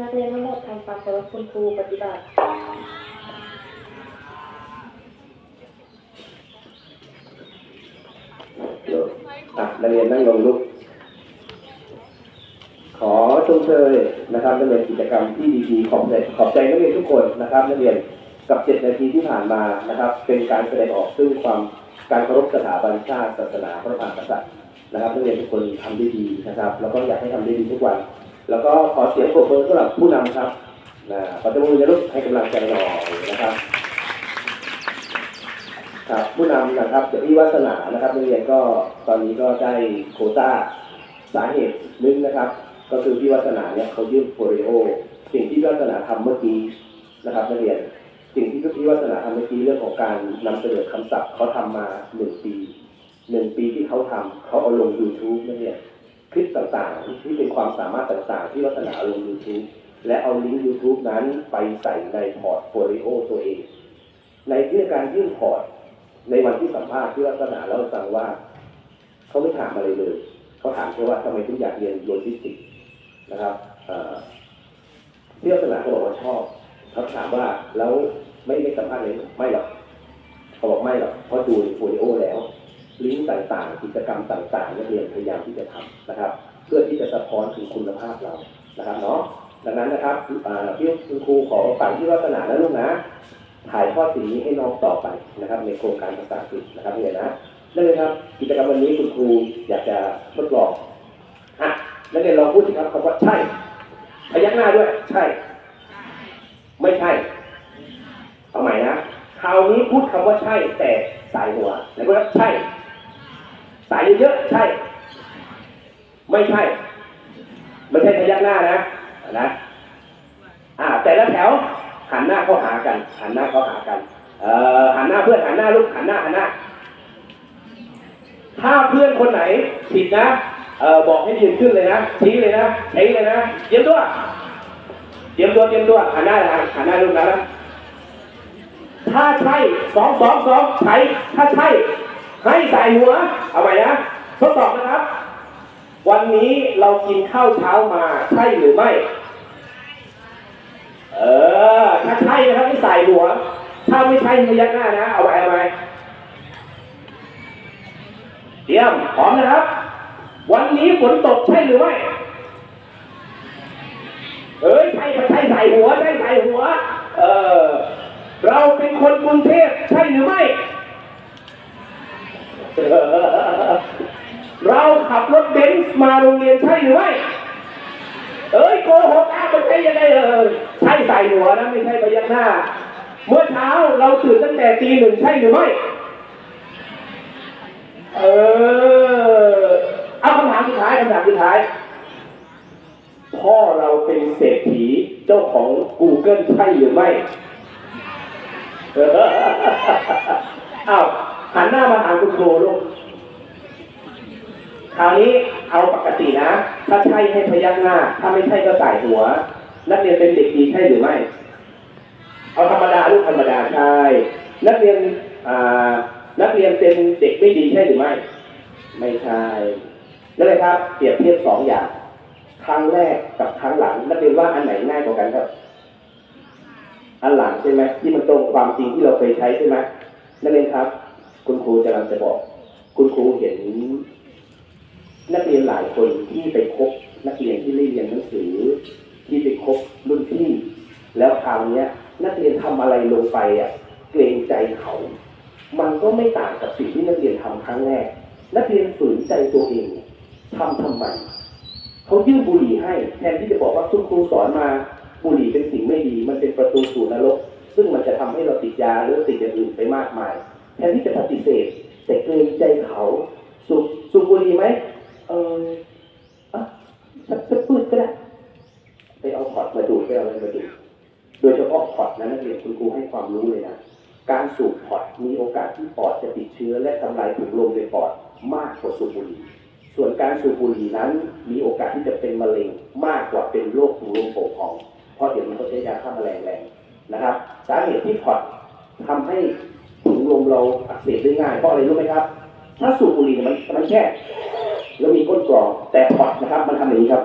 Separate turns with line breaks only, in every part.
นักเรียนทั้งหมดทำความเคารพคุณครูปฏิบัติ
อะนักเรียนนั่งลงลุก ขอชมเชยนะครับนักเรียนกิจกรรมที่ดีๆขอบใจขอบใจนักเรียนทุกคนนะครับนักเรียนกับเจ็ดนาทีที่ผ่านมานะครับ เป็นการแสดงออกซึ่งความการเคารพสถาบันชาติศาสนาพระมหากษัตริย์นะครับนักเรียนทุกคนทำได้ดีนะครับ แล้วก็อยากให้ทำได้ดีทุกวัน แล้วก็ขอเสียงปรบมือสำหรับผู้นำครับนะขอจะมือจะลุกให้กำลังใจหน่อยนะครับครับผู้นำนะครับจากพี่วัฒนานะครับนักเรียนก็ตอนนี้ก็ได้โควต้าสาเหตุนึงนะครับ ก็คือพี่วัฒนาเนี่ยเขายื่นโฟลิโอสิ่งที่พี่วัฒนาทำเมื่อกี้นะครับนักเรียนสิ่งที่พี่วัฒนาทำเมื่อกี้เรื่องของการนำเสนอคำศัพท์เขาทำมาหนึ่งปีหนึ่งปีที่เขาทำเขาเอาลง YouTube นักเรียน คลิปต่างๆ ที่เป็นความสามารถต่างๆ ที่วัฒนาลง YouTube และเอาลิงก์ YouTube นั้นไปใส่ในพอร์ตโฟลิโอตัวเอง ในที่องการยื่นพอร์ต ในวันที่สัมภาษณ์ที่ลักษณะเราฟังว่า เขาไม่ถามอะไรเลย เขาถามแค่ว่าทำไมถึงอยากเรียนโลจิสติกส์นะครับเอ่อที่ลักษณะเขาบอกว่าชอบเขาถามว่าแล้วไม่ไม่สัมภาษณ์เลยไม่หรอกเขาบอกไม่หรอกเพราะดูโฟลิโอแล้ว ลิงก์ต่างๆ กิจกรรมต่างๆนักเรียนพยายามที่จะทำนะครับ เพื่อที่จะสะท้อนถึงคุณภาพเรานะครับเนาะดังนั้นนะครับพี่คุณครูขอฝากที่ลักษณะนะลูกนะถ่ายทอดสิ่งนี้ให้น้องต่อไปนะครับ ในโครงการภาษาอังกฤษนะครับเนี่ยนะนั่นเลยครับ กิจกรรมวันนี้คุณครูอยากจะทดลองอะนักเรียนลองพูดสิครับคำว่าใช่พยักหน้าด้วย ใช่ ไม่ใช่เอาใหม่นะคราวนี้พูดคำว่าใช่แต่สายหัวแล้วก็ใช่ สายเยอะใช่ ไม่ใช่ ไม่ใช่พยักหน้านะนะอ่า แต่ละแถวหันหน้าเข้าหากัน หันหน้าเข้าหากัน เอ่อหันหน้าเพื่อนหันหน้าลูกหันหน้าหันหน้า ถ้าเพื่อนคนไหนผิดนะเอ่อบอกให้ยืนขึ้นเลยนะชี้เลยนะชี้เลยนะเตรียมตัวเตรียมตัวเตรียมตัวหันหน้าหันหันหน้าลูกนะถ้าใช่สองสองสองใช้ถ้าใช่ ให้ใส่หัว เอาใหม่นะทดสอบนะครับ วันนี้เรากินข้าวเช้ามาใช่หรือไม่ เออ ถ้าใช่นะครับให้ใส่หัว ถ้าไม่ใช่พยักหน้านะ เอาไว้เอาไว้เตรียมพร้อมนะครับ วันนี้ฝนตกใช่หรือไม่เอ้ยใช่ใช่ใส่หัวใช่ใส่หัว เออ เราเป็นคนกรุงเทพใช่หรือไม่ เราขับรถเบนซ์มาโรงเรียนใช่หรือไม่เอ้ยโกหกอะมันใช่ยังไงเออใช่ใส่หัวนะไม่ใช่พยักหน้า เมื่อเช้าเราตื่นตั้งแต่ตีหนึ่งใช่หรือไม่เออเอาคำถามสุดท้ายคำถามสุดท้ายพ่อเราเป็นเศรษฐีเจ้าของ Google ใช่หรือไม่เอออ้าว หันหน้ามาถามคุณครูลูกคราวนี้เอาปกตินะ ถ้าใช่ให้พยักหน้า ถ้าไม่ใช่ก็ใส่หัว นักเรียนเป็นเด็กดีใช่หรือไม่ เอาธรรมดาลูกธรรมดาใช่ นักเรียนนักเรียนเป็นเด็กไม่ดีใช่หรือไม่ ไม่ใช่นั่นเลยครับเปรียบเทียบสองอย่าง ครั้งแรกกับครั้งหลัง นักเรียนว่าอันไหนง่ายกว่ากันครับ อันหลังใช่ไหมที่มันตรงความจริงที่เราเคยใช้ใช่ไหมนักเรียนครับ คุณครูจะกำลังจะบอก คุณครูเห็น นักเรียนหลายคนที่ไปคบนักเรียนที่ไม่เรียนหนังสือ ที่ไปคบรุ่นพี่ แล้วคราวนี้ย นักเรียนทำอะไรลงไปอะเกรงใจเขา มันก็ไม่ต่างกับสิ่งที่นักเรียนทำครั้งแรก นักเรียนฝืนใจตัวเองทำทำไมเขายื่นบุหรี่ให้แทนที่จะบอกว่าคุณครูสอนมาบุหรี่เป็นสิ่งไม่ดี มันเป็นประตูสู่นรก ซึ่งมันจะทำให้เราติดยาหรือติดอย่างอื่นไปมากมาย แทนที่จะปฏิเสธ แต่เกรงใจเขาสูบสูบบุหรี่ไหมเอออะสักสักปืดก็ได้ไปเอาพอร์ตมาดูดไปเอาอะไรมาดูดโดยเฉพาะพอร์ตนนักเรียนคุณครูให้ความรู้เลยนะการสูบพอร์ตมีโอกาสที่ปอดจะติดเชื้อและทำลายถุงลมในปอดมากกว่าสูบบุหรี่ส่วนการสูบบุหรี่นั้นมีโอกาสที่จะเป็นมะเร็งมากกว่าเป็นโรคถุงลมโป่งพอง เพราะเดี๋ยวนี้เขาใช้ยาฆ่าแมลงแรงนะครับ สาเหตุที่พอร์ตทำให้ ลมเราอักเสบได้ง่ายเพราะอะไรรู้ไหมครับ ถ้าสูบบุหรี่มันมันแค่แล้วมีก้นกรองแต่พอร์ตนะครับ มันทำอย่างนี้ครับ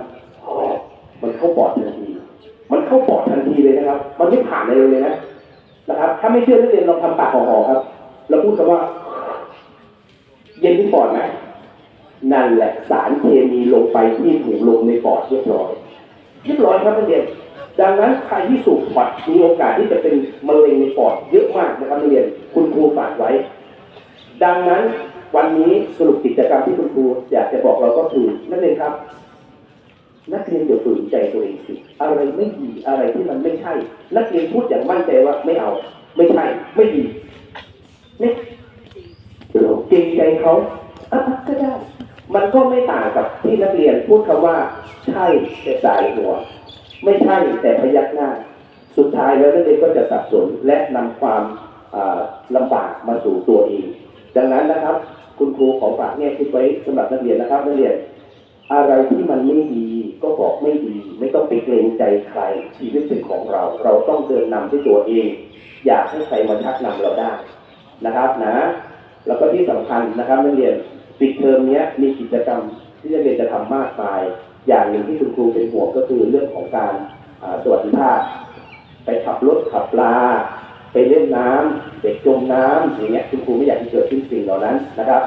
มันเข้าปอดทันที มันเข้าปอดทันทีเลยนะครับ มันไม่ผ่านอะไรเลยนะนะครับ ถ้าไม่เชื่อนักเรียนลองทำปากห่อๆครับแล้วพูดคำว่า เย็นที่ปอดไหมนั่นแหละสารเคมีลงไปที่ถุงลมในปอดเรียบร้อยเรียบร้อยครับนักเรียน ดังนั้นใครที่สูบพอดมีโอกาสที่จะเป็นมะเร็งในปอดเยอะมากนะครับเรียนคุณครูฝากไว้ ดังนั้นวันนี้สรุปกิจกรรมที่คุณครูอยากจะบอกเราก็คือนักเรียนครับ นักเรียนอย่าฝืนใจตัวเองสิอะไรไม่ดีอะไรที่มันไม่ใช่ นักเรียนพูดอย่างมั่นใจว่าไม่เอา ไม่ใช่ ไม่ดีเนี่ยเราเกรงใจเขาอะก็ได้ มันก็ไม่ต่างกับที่นักเรียนพูดคำว่า ใช่แต่สายหัว ไม่ใช่แต่พยักหน้า สุดท้ายแล้วนักเรียนก็จะสับสนและนำความอ่าลำบากมาสู่ตัวเอง ดังนั้นนะครับ คุณครูขอฝากแง่คิดไว้สำหรับนักเรียนนะครับนักเรียนอะไรที่มันไม่ดีก็บอกไม่ดี ไม่ต้องไปเกรงใจใครชีวิตเป็นของเรา เราต้องเดินนำด้วยตัวเอง อยากให้ใครมาชักนำเราได้นะครับนะ แล้วก็ที่สำคัญนะครับนักเรียนปิดเทอมนี้มีกิจกรรมที่นักเรียนจะทำมากมาย อย่างหนึ่งที่คุณครูเป็นห่วงก็คือเรื่องของการสวัสดิภาพ ไปขับรถขับปลา ไปเล่นน้ำเด็กจมน้ำอย่างเงี้ยคุณครูไม่อยากให้เกิดขึ้นสิ่งเหล่านั้นนะครับ